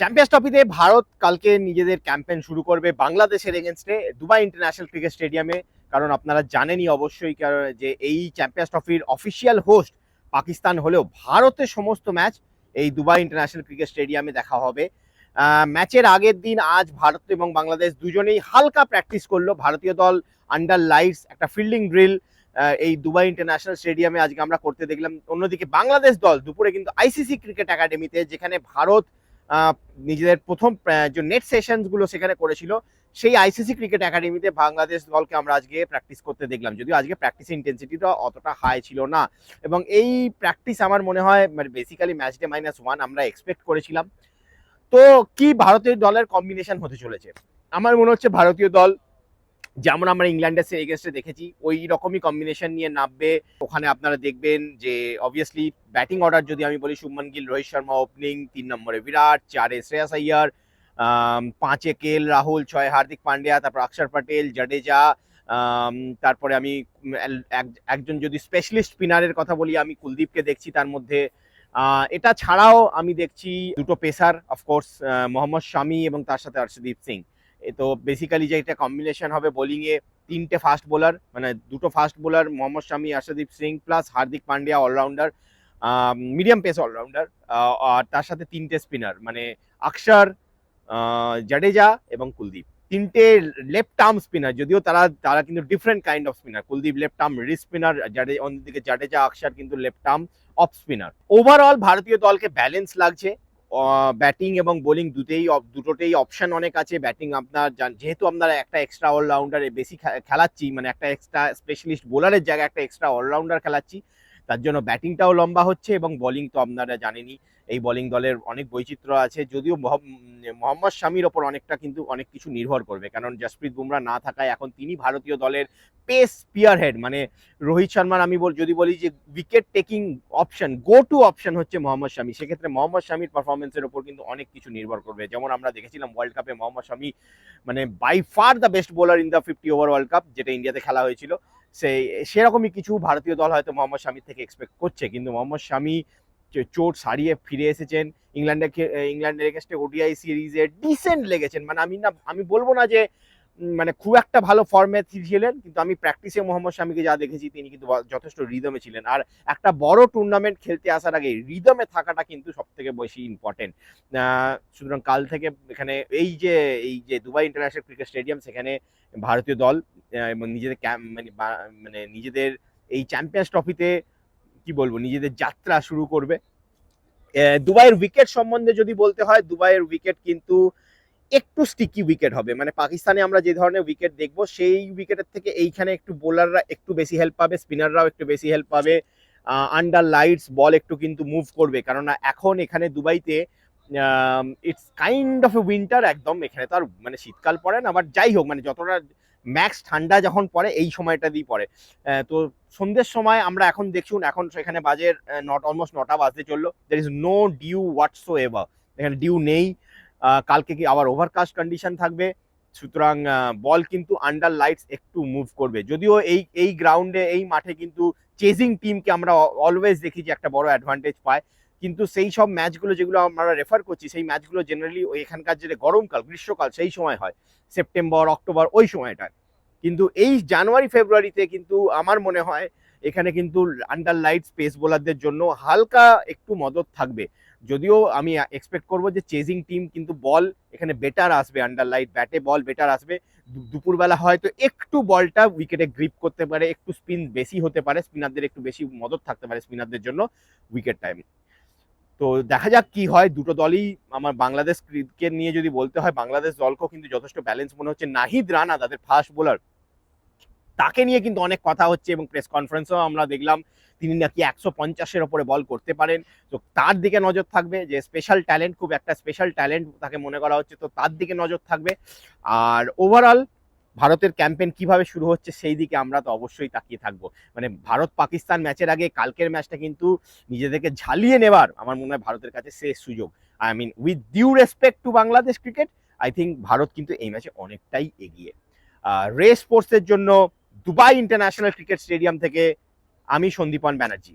Champions ট্রফিতে ভারত কালকে নিজেদের ক্যাম্পেন শুরু করবে বাংলাদেশের এগেনস্টে দুবাই ইন্টারন্যাশনাল ক্রিকেট স্টেডিয়ামে কারণ আপনারা জানেনই অবশ্যই কারণ যে এই চ্যাম্পিয়ন্স ট্রফির অফিসিয়াল হোস্ট পাকিস্তান হলেও ভারতের সমস্ত ম্যাচ এই দুবাই ইন্টারন্যাশনাল ক্রিকেট স্টেডিয়ামে দেখা হবে। ম্যাচের আগের দিন আজ ভারত এবং বাংলাদেশ দুজনেই হালকা প্র্যাকটিস করল। ভারতীয় দল আন্ডার লাইটস একটা ফিল্ডিং ড্রিল এই দুবাই ইন্টারন্যাশনাল স্টেডিয়ামে আজকে আমরা করতে দেখলাম। অন্যদিকে বাংলাদেশ দল দুপুরে কিন্তু আইসিসি ক্রিকেট একাডেমিতে যেখানে ভারত নিজেদের প্রথম যে নেট সেশনসগুলো সেখানে করেছিল, সেই আইসিসি ক্রিকেট একাডেমিতে বাংলাদেশ দলকে আমরা আজকে প্র্যাকটিস করতে দেখলাম। যদিও আজকে প্র্যাকটিস ইন্টেন্সিটিটা অতটা হাই ছিল না। এবং এই প্র্যাকটিস আমার মনে হয় মানে basically match day minus one আমরা এক্সপেক্ট করেছিলাম। তো কি ভারতীয় দলের কম্বিনেশন হতে চলেছে? আমার মনে হচ্ছে ভারতীয় দল যেমন আমরা ইংল্যান্ডের এগেনস্টে দেখেছি, ওই রকমই কম্বিনেশন নিয়ে নামবে। ওখানে আপনারা দেখবেন যে অবভিয়াসলি ব্যাটিং অর্ডার যদি আমি বলি, শুভমান গিল, রোহিত শর্মা ওপেনিং তিন নম্বরে বিরাট, চারে শ্রেয়াস আইয়ার পাঁচে কেল রাহুল, ছয় হার্দিক পান্ডিয়া, তারপর অক্ষর পটেল জাডেজা তারপরে আমি এল- একজন যদি স্পেশালিস্ট স্পিনারের কথা বলি, আমি কুলদীপকে দেখছি তার মধ্যে। এটা ছাড়াও আমি দেখছি দুটো পেসার অফকোর্স মোহাম্মদ শামি এবং তার সাথে হর্ষদীপ সিং। তো বেসিক্যালি যে এটা কম্বিনেশন হবে বোলিংয়ে তিনটে ফাস্ট বোলার মানে দুটো fast bowler Mohammed Shami Harshdeep Singh plus Hardik Pandya allrounder medium pace allrounder আর তার সাথে তিনটে স্পিনার মানে আহ, জাডেজা এবং কুলদীপ। তিনটে লেফট আর্ম স্পিনার যদিও তারা তারা কিন্তু different kind of spinner Kuldeep left arm wrist spinner জাডে অন্যদিকে জাডেজা অক্ষর কিন্তু left arm off spinner overall ভারতীয় দলকে ব্যালেন্স লাগছে। ব্যাটিং এবং বোলিং দুটেই দুটোতেই অপশান অনেক আছে। ব্যাটিং আপনার যেহেতু আপনার একটা এক্সট্রা অলরাউন্ডারে বেশি খেলাচ্ছি মানে একটা এক্সট্রা স্পেশালিস্ট বোলারের জায়গায় একটা এক্সট্রা অলরাউন্ডার খেলাচ্ছি তার জন্য ব্যাটিংটাও লম্বা হচ্ছে এবং বোলিং তো আপনারা জানেনই। এই বোলিং দলের অনেক বৈচিত্র্য আছে, যদিও মোহাম্মদ শামির ওপর অনেকটা কিন্তু অনেক কিছু নির্ভর করবে। কারণ জসপ্রীত বুমরা না থাকায় এখন তিনি ভারতীয় দলের পেস স্পিয়ার হেড মানে রোহিত শর্মার আমি বল, যদি বলি যে wicket taking option go to option হচ্ছে মোহাম্মদ শামি। সেক্ষেত্রে মোহাম্মদ শামির পারফরমেন্সের ওপর কিন্তু অনেক কিছু নির্ভর করবে। যেমন আমরা দেখেছিলাম ওয়ার্ল্ড কাপে মোহাম্মদ শামি মানে by far the best bowler in the fifty over world cup যেটা ইন্ডিয়াতে খেলা হয়েছিল। সেই, সেরকমই কিছু ভারতীয় দল হয়তো মোহাম্মদ শামির থেকে এক্সপেক্ট করছে, কিন্তু মোহাম্মদ শামি চোট সারিয়ে ফিরে এসেছেন। ইংল্যান্ডের ইংল্যান্ডের ওডিআই সিরিজে ডিসেন্ট লেগেছেন। মানে আমি না, আমি বলব না যে মানে খুব একটা ভালো ফর্মে ছিলেন, কিন্তু আমি প্র্যাকটিসে মোহাম্মদ শামিকে যা দেখেছি, তিনি কিন্তু যথেষ্ট রিদমে ছিলেন। আর একটা বড় টুর্নামেন্ট খেলতে আসার আগে রিদমে থাকাটা কিন্তু সব থেকে বেশি ইম্পর্টেন্ট সুতরাং কাল থেকে এখানে এই যে এই যে দুবাই ইন্টারন্যাশনাল ক্রিকেট স্টেডিয়াম সেখানে ভারতীয় দল এবং নিজেদের মানে মানে নিজেদের এই চ্যাম্পিয়ন্স ট্রফিতে কি বলব, নিজেদের যাত্রা শুরু করবে। দুবাইয়ের উইকেট সম্বন্ধে যদি বলতে হয়, দুবাইয়ের উইকেট কিন্তু একটু স্টিকি উইকেট হবে। মানে পাকিস্তানে আমরা যে ধরনের উইকেট দেখব, সেই উইকেটের থেকে এইখানে একটু বোলাররা একটু বেশি হেল্প পাবে স্পিনাররাও একটু বেশি হেল্প পাবে। আন্ডার লাইটস বল একটু কিন্তু মুভ করবে। কেননা এখন এখানে দুবাইতে it's kind of a winter একদম। এখানে তো আর মানে শীতকাল পড়ে না আবার যাই হোক মানে যতটা ম্যাক্স ঠান্ডা যখন পড়ে, এই সময়টা দিয়ে পড়ে তো সন্ধ্যের সময় আমরা এখন দেখুন, এখন সেখানে বাজে নট অলমোস্ট নটা বাজতে চলল। There is no dew whatsoever এখানে ডিউ নেই। কালকে কি আবার ওভারকাস্ট কন্ডিশন থাকবে? সুতরাং বল কিন্তু আন্ডার লাইটস একটু মুভ করবে। যদিও এই এই গ্রাউন্ডে এই মাঠে কিন্তু চেজিং টিমকে আমরা অলওয়েজ দেখি যে একটা বড় অ্যাডভান্টেজ পায়। কিন্তু সেই সব ম্যাচগুলো যেগুলো আমরা রেফার করছি, সেই ম্যাচগুলো জেনারেলি ওই এখানকার যে গরমকাল, গ্রীষ্মকাল, সেই সময় হয়। সেপ্টেম্বর অক্টোবর ওই সময়টায়। কিন্তু এই জানুয়ারি ফেব্রুয়ারিতে কিন্তু আমার মনে হয়, এখানে কিন্তু আন্ডার লাইট স্পেস বোলারদের জন্য হালকা একটু মদত থাকবে। যদিও আমি এক্সপেক্ট করব যে চেজিং টিম কিন্তু বল এখানে বেটার আসবে আন্ডার লাইট ব্যাটে বল বেটার আসবে। দুপুরবেলা হয়তো একটু বলটা উইকেটে গ্রিপ করতে পারে, একটু স্পিন বেশি হতে পারে স্পিনারদের একটু বেশি মদত থাকতে পারে স্পিনারদের জন্য উইকেট টাইম তো দেখা যাক কি হয়, দুটো দলই আমার বাংলাদেশ ক্রিকেট নিয়ে যদি বলতে হয়, বাংলাদেশ দলকেও কিন্তু যথেষ্ট ব্যালেন্স মনে হচ্ছে। নাহিদ রানা, তাদের ফাস্ট বোলার তাকে নিয়ে কিন্তু অনেক কথা হচ্ছে এবং প্রেস কনফারেন্সেও আমরা দেখলাম তিনি নাকি একশো পঞ্চাশের ওপরে বল করতে পারেন। তো তার দিকে নজর থাকবে যে স্পেশাল ট্যালেন্ট খুব একটা স্পেশাল ট্যালেন্ট তাকে মনে করা হচ্ছে, তো তার দিকে নজর থাকবে। আর ওভারঅল ভারতের ক্যাম্পেন কীভাবে শুরু হচ্ছে সেই দিকে আমরা তো অবশ্যই তাকিয়ে থাকব। মানে ভারত পাকিস্তান ম্যাচের আগে কালকের ম্যাচটা কিন্তু নিজেদেরকে ঝালিয়ে নেবার আমার মনে হয় ভারতের কাছে শেষ সুযোগ। I mean with due respect to Bangladesh cricket I think Bharat কিন্তু এই ম্যাচে অনেকটাই এগিয়ে। রে স্পোর্টসের জন্য দুবাই ইন্টারন্যাশনাল ক্রিকেট স্টেডিয়াম থেকে আমি সন্দীপন ব্যানার্জি।